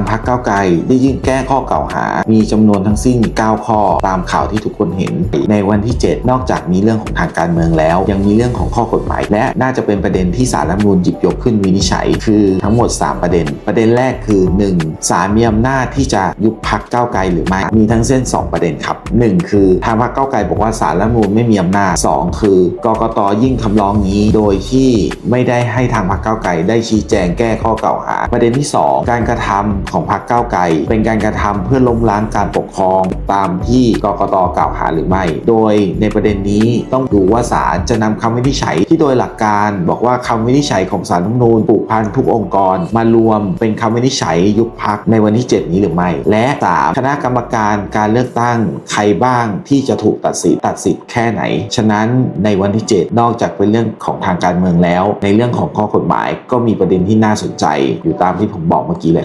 ทางพรรคก้าวไกลได้ยื่นแก้ข้อกล่าวหา มีจำนวนทั้งสิ้น 9 ข้อตามข่าวที่ทุกคนเห็น ในวันที่ 7 นอกจากมีเรื่องของทางการเมืองแล้ว ยังมีเรื่องของข้อกฎหมาย และน่าจะเป็นประเด็นที่สารรัฐมนูญหยิบยกขึ้นวินิจฉัย คือทั้งหมด 3 ประเด็น ประเด็นแรกคือ 1. ศาลมีอำนาจที่จะยุบพรรคก้าวไกลหรือไม่มีทั้งเส้น 2 ประเด็นครับ 1 คือทางพรรคก้าวไกลบอกว่าสารรัฐมนูญไม่มีอำนาจ 2 คือกกตยิ่งคำร้องนี้โดยที่ไม่ได้ให้ทางพรรคก้าวไกลได้ชี้แจงแก้ข้อกล่าวหา ประเด็นที่ 2 การกระทำของพรรคก้าวไกล เป็นการกระทำเพื่อล้มล้างการปกครองตามที่กกตกล่าวหาหรือไม่ โดยในประเด็นนี้ต้องดูว่าศาลจะนำคำวินิจฉัยที่โดยหลักการ บอกว่าคำวินิจฉัยของศาลรัฐมนูญผูกพันทุกองค์กร มารวมเป็นคำวินิจฉัยยุบพักในวันที่ 7 นี้หรือไม่ และ 3. คณะกรรมการการเลือกตั้งใครบ้างที่จะถูกตัดสิทธิ์ตัดสิทธิ์แค่ไหน ฉะนั้นในวันที่ 7 นอกจากเป็นเรื่องของทางการเมืองแล้ว ในเรื่องของข้อกฎหมายก็มีประเด็นที่น่าสนใจอยู่ตามที่ผมบอกเมื่อกี้เลย